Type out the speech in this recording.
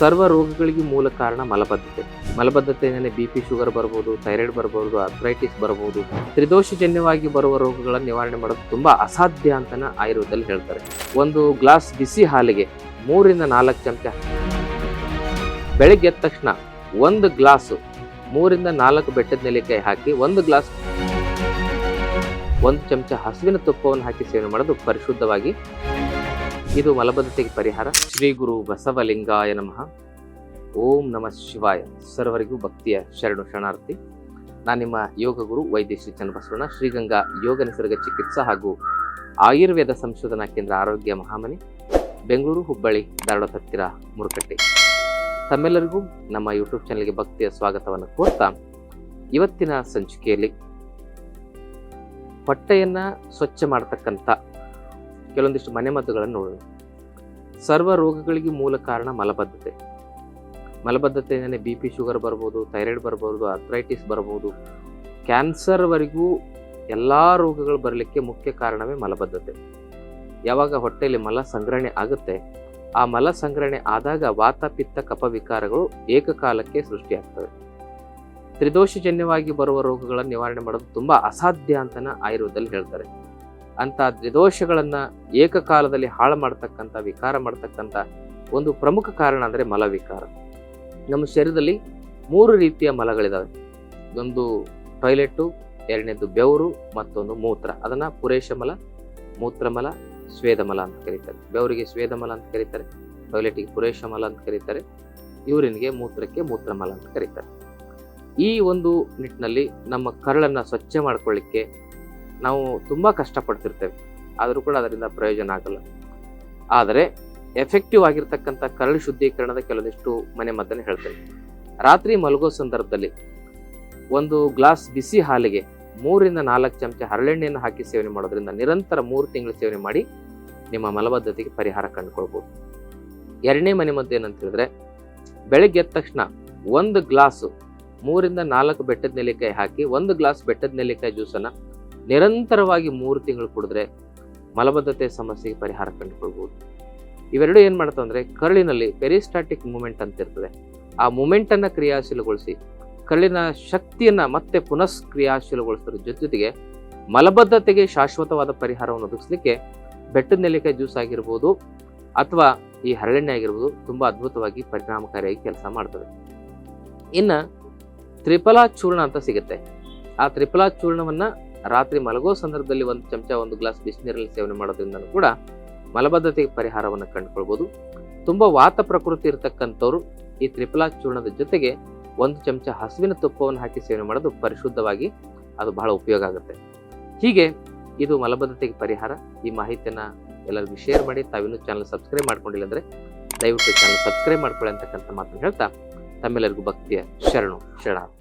ಸರ್ವ ರೋಗಗಳಿಗೆ ಮೂಲ ಕಾರಣ ಮಲಬದ್ಧತೆ. ಮಲಬದ್ಧತೆಯಿಂದಲೇ ಬಿ ಪಿ ಶುಗರ್ ಬರ್ಬೋದು ಥೈರಾಯ್ಡ್ ಬರ್ಬೋದು ಅರ್ಥ್ರೈಟಿಸ್ ಬರ್ಬೋದು. ತ್ರಿದೋಷಜನ್ಯವಾಗಿ ಬರುವ ರೋಗಗಳ ನಿವಾರಣೆ ಮಾಡೋದು ತುಂಬ ಅಸಾಧ್ಯ ಅಂತನ ಆಯುರ್ವೇದದಲ್ಲಿ ಹೇಳ್ತಾರೆ. ಒಂದು ಗ್ಲಾಸ್ ಬಿಸಿ ಹಾಲಿಗೆ ಮೂರಿಂದ ನಾಲ್ಕು ಚಮಚ. ಬೆಳಗ್ಗೆ ಎದ್ದ ತಕ್ಷಣ ಒಂದು ಗ್ಲಾಸು ಮೂರಿಂದ ನಾಲ್ಕು ಬೆಟ್ಟದ ನೆಲ್ಲಿಕಾಯಿ ಹಾಕಿ ಒಂದು ಗ್ಲಾಸ್ ಒಂದು ಚಮಚ ಹಸುವಿನ ತುಪ್ಪವನ್ನು ಹಾಕಿ ಸೇವನೆ ಮಾಡೋದು ಪರಿಶುದ್ಧವಾಗಿ ಇದು ಮಲಬದ್ಧತೆಗೆ ಪರಿಹಾರ. ಶ್ರೀ ಗುರು ಬಸವಲಿಂಗಾಯ ನಮಃ. ಓಂ ನಮಃ ಶಿವಾಯ. ಸರ್ವರಿಗೂ ಭಕ್ತಿಯ ಶರಣು ಶರಣಾರ್ಥಿ. ನಾನು ನಿಮ್ಮ ಯೋಗ ಗುರು ವೈದ್ಯ ಶ್ರೀ ಚನ್ನಬಸವಣ್ಣ. ಶ್ರೀಗಂಗಾ ಯೋಗ ನಿಸರ್ಗ ಚಿಕಿತ್ಸಾ ಹಾಗೂ ಆಯುರ್ವೇದ ಸಂಶೋಧನಾ ಕೇಂದ್ರ ಆರೋಗ್ಯ ಮಹಾಮನೆ, ಬೆಂಗಳೂರು ಹುಬ್ಬಳ್ಳಿ, ಧಾರವಾಡ ಹತ್ತಿರ ಮುರುಕಟ್ಟೆ. ತಮ್ಮೆಲ್ಲರಿಗೂ ನಮ್ಮ ಯೂಟ್ಯೂಬ್ ಚಾನಲ್ಗೆ ಭಕ್ತಿಯ ಸ್ವಾಗತವನ್ನು ಕೋರ್ತಾ ಇವತ್ತಿನ ಸಂಚಿಕೆಯಲ್ಲಿ ಹೊಟ್ಟೆಯನ್ನು ಸ್ವಚ್ಛ ಮಾಡತಕ್ಕಂಥ ಕೆಲವೊಂದಿಷ್ಟು ಮನೆಮದ್ದುಗಳನ್ನು ನೋಡೋಣ. ಸರ್ವ ರೋಗಗಳಿಗೆ ಮೂಲ ಕಾರಣ ಮಲಬದ್ಧತೆ. ಮಲಬದ್ಧತೆಯಿಂದಲೇ ಬಿ ಪಿ ಶುಗರ್ ಬರ್ಬೋದು ಥೈರಾಯ್ಡ್ ಬರ್ಬೋದು ಅರ್ಥ್ರೈಟಿಸ್ ಬರ್ಬೋದು. ಕ್ಯಾನ್ಸರ್ವರೆಗೂ ಎಲ್ಲ ರೋಗಗಳು ಬರಲಿಕ್ಕೆ ಮುಖ್ಯ ಕಾರಣವೇ ಮಲಬದ್ಧತೆ. ಯಾವಾಗ ಹೊಟ್ಟೆಯಲ್ಲಿ ಮಲ ಸಂಗ್ರಹಣೆ ಆಗುತ್ತೆ, ಆ ಮಲ ಸಂಗ್ರಹಣೆ ಆದಾಗ ವಾತ ಪಿತ್ತ ಕಪ ವಿಕಾರಗಳು ಏಕಕಾಲಕ್ಕೆ ಸೃಷ್ಟಿಯಾಗ್ತವೆ. ತ್ರಿದೋಷಜನ್ಯವಾಗಿ ಬರುವ ರೋಗಗಳನ್ನು ನಿವಾರಣೆ ಮಾಡೋದು ತುಂಬ ಅಸಾಧ್ಯ ಅಂತನ ಆಯುರ್ವೇದದಲ್ಲಿ ಹೇಳ್ತಾರೆ. ಅಂತ ತ್ರಿದೋಷಗಳನ್ನ ಏಕಕಾಲದಲ್ಲಿ ಹಾಳು ಮಾಡ್ತಕ್ಕಂಥ, ವಿಕಾರ ಮಾಡ್ತಕ್ಕಂಥ ಒಂದು ಪ್ರಮುಖ ಕಾರಣ ಅಂದ್ರೆ ಮಲವಿಕಾರ. ನಮ್ಮ ಶರೀರದಲ್ಲಿ ಮೂರು ರೀತಿಯ ಮಲಗಳಿದಾವೆ. ಒಂದು ಟಾಯ್ಲೆಟ್ಟು ಎರಡನೇದು ಬೆವರು, ಮತ್ತೊಂದು ಮೂತ್ರ. ಅದನ್ನ ಪುರೇಶ ಮಲ ಮೂತ್ರಮಲ ಸ್ವೇದಮಲ ಅಂತ ಕರೀತಾರೆ. ಬೆವರಿಗೆ ಸ್ವೇದಮಲ ಅಂತ ಕರೀತಾರೆ ಟಾಯ್ಲೆಟಿಗೆ ಪುರೇಶ ಮಲ ಅಂತ ಕರೀತಾರೆ, ಯೂರಿನ್ಗೆ ಮೂತ್ರಕ್ಕೆ ಮೂತ್ರಮಲ ಅಂತ ಕರೀತಾರೆ. ಈ ಒಂದು ನಿಟ್ಟಿನಲ್ಲಿ ನಮ್ಮ ಕರಳನ್ನ ಸ್ವಚ್ಛ ಮಾಡ್ಕೊಳ್ಳಿಕ್ಕೆ ನಾವು ತುಂಬ ಕಷ್ಟಪಡ್ತಿರ್ತೇವೆ. ಆದರೂ ಕೂಡ ಅದರಿಂದ ಪ್ರಯೋಜನ ಆಗಲ್ಲ. ಆದರೆ ಎಫೆಕ್ಟಿವ್ ಆಗಿರ್ತಕ್ಕಂಥ ಕರಳು ಶುದ್ಧೀಕರಣದ ಕೆಲವೊಂದಿಷ್ಟು ಮನೆ ಮದ್ದನ್ನು ಹೇಳ್ತೇವೆ ರಾತ್ರಿ ಮಲಗೋ ಸಂದರ್ಭದಲ್ಲಿ ಒಂದು ಗ್ಲಾಸ್ ಬಿಸಿ ಹಾಲಿಗೆ ಮೂರಿಂದ ನಾಲ್ಕು ಚಮಚ ಹರಳೆಣ್ಣೆಯನ್ನು ಹಾಕಿ ಸೇವನೆ ಮಾಡೋದ್ರಿಂದ ನಿರಂತರ ಮೂರು ತಿಂಗಳು ಸೇವನೆ ಮಾಡಿ ನಿಮ್ಮ ಮಲಬದ್ಧತೆಗೆ ಪರಿಹಾರ ಕಂಡುಕೊಳ್ಬೋದು. ಎರಡನೇ ಮನೆ ಮದ್ದು ಏನಂತ ಹೇಳಿದ್ರೆ, ಬೆಳಗ್ಗೆ ಎದ್ದ ತಕ್ಷಣ ಒಂದು ಗ್ಲಾಸು ಮೂರಿಂದ ನಾಲ್ಕು ಬೆಟ್ಟದ ನೆಲ್ಲಿಕಾಯಿ ಹಾಕಿ ಒಂದು ಗ್ಲಾಸ್ ಬೆಟ್ಟದ ನೆಲ್ಲಿಕಾಯಿ ಜ್ಯೂಸನ್ನು ನಿರಂತರವಾಗಿ ಮೂರು ತಿಂಗಳು ಕುಡಿದ್ರೆ ಮಲಬದ್ಧತೆ ಸಮಸ್ಯೆಗೆ ಪರಿಹಾರ ಕಂಡುಕೊಳ್ಬೋದು. ಇವೆರಡು ಏನು ಮಾಡ್ತಾವೆ ಅಂದರೆ ಕರಳಿನಲ್ಲಿ ಪೆರಿಸ್ಟಾಟಿಕ್ ಮೂಮೆಂಟ್ ಅಂತ ಇರ್ತದೆ. ಆ ಮೂಮೆಂಟನ್ನು ಕ್ರಿಯಾಶೀಲಗೊಳಿಸಿ ಕರಳಿನ ಶಕ್ತಿಯನ್ನು ಮತ್ತೆ ಪುನಃ ಕ್ರಿಯಾಶೀಲಗೊಳಿಸೋದ್ರ ಜೊತೆಗೆ ಮಲಬದ್ಧತೆಗೆ ಶಾಶ್ವತವಾದ ಪರಿಹಾರವನ್ನು ಒದಗಿಸಲಿಕ್ಕೆ ಬೆಟ್ಟದ ನೆಲ್ಲಿಕಾಯಿ ಜ್ಯೂಸ್ ಆಗಿರ್ಬೋದು ಅಥವಾ ಈ ಹರಳೆಣ್ಣೆ ಆಗಿರ್ಬೋದು ತುಂಬ ಅದ್ಭುತವಾಗಿ ಪರಿಣಾಮಕಾರಿಯಾಗಿ ಕೆಲಸ ಮಾಡ್ತದೆ ಇನ್ನು ತ್ರಿಫಲಾ ಚೂರ್ಣ ಅಂತ ಸಿಗುತ್ತೆ. ಆ ತ್ರಿಫಲಾ ಚೂರ್ಣವನ್ನ ರಾತ್ರಿ ಮಲಗೋ ಸಂದರ್ಭದಲ್ಲಿ ಒಂದು ಚಮಚ, ಒಂದು ಗ್ಲಾಸ್ ಬಿಸಿನೀರಲ್ಲಿ ಸೇವನೆ ಮಾಡೋದ್ರಿಂದ ಕೂಡ ಮಲಬದ್ಧತೆಗೆ ಪರಿಹಾರವನ್ನು ಕಂಡುಕೊಳ್ಬೋದು. ತುಂಬಾ ವಾತ ಪ್ರಕೃತಿ ಇರತಕ್ಕಂಥವ್ರು ಈ ತ್ರಿಫಲಾ ಚೂರ್ಣದ ಜೊತೆಗೆ ಒಂದು ಚಮಚ ಹಸುವಿನ ತುಪ್ಪವನ್ನು ಹಾಕಿ ಸೇವನೆ ಮಾಡೋದು ಪರಿಶುದ್ಧವಾಗಿ ಅದು ಬಹಳ ಉಪಯೋಗ ಆಗುತ್ತೆ. ಹೀಗೆ ಇದು ಮಲಬದ್ಧತೆಗೆ ಪರಿಹಾರ. ಈ ಮಾಹಿತಿಯನ್ನ ಎಲ್ಲರಿಗೂ ಶೇರ್ ಮಾಡಿ. ತಾವಿನ್ನೂ ಚಾನಲ್ ಸಬ್ಸ್ಕ್ರೈಬ್ ಮಾಡ್ಕೊಂಡಿಲ್ಲ ಅಂದರೆ ದಯವಿಟ್ಟು ಚಾನಲ್ ಸಬ್ಸ್ಕ್ರೈಬ್ ಮಾಡ್ಕೊಳ್ಳಿ ಅಂತಕ್ಕಂಥ ಮಾತನ್ನು ಹೇಳ್ತಾ ತಮ್ಮೆಲ್ಲರಿಗೂ ಭಕ್ತಿಯ ಶರಣು ಶರಣ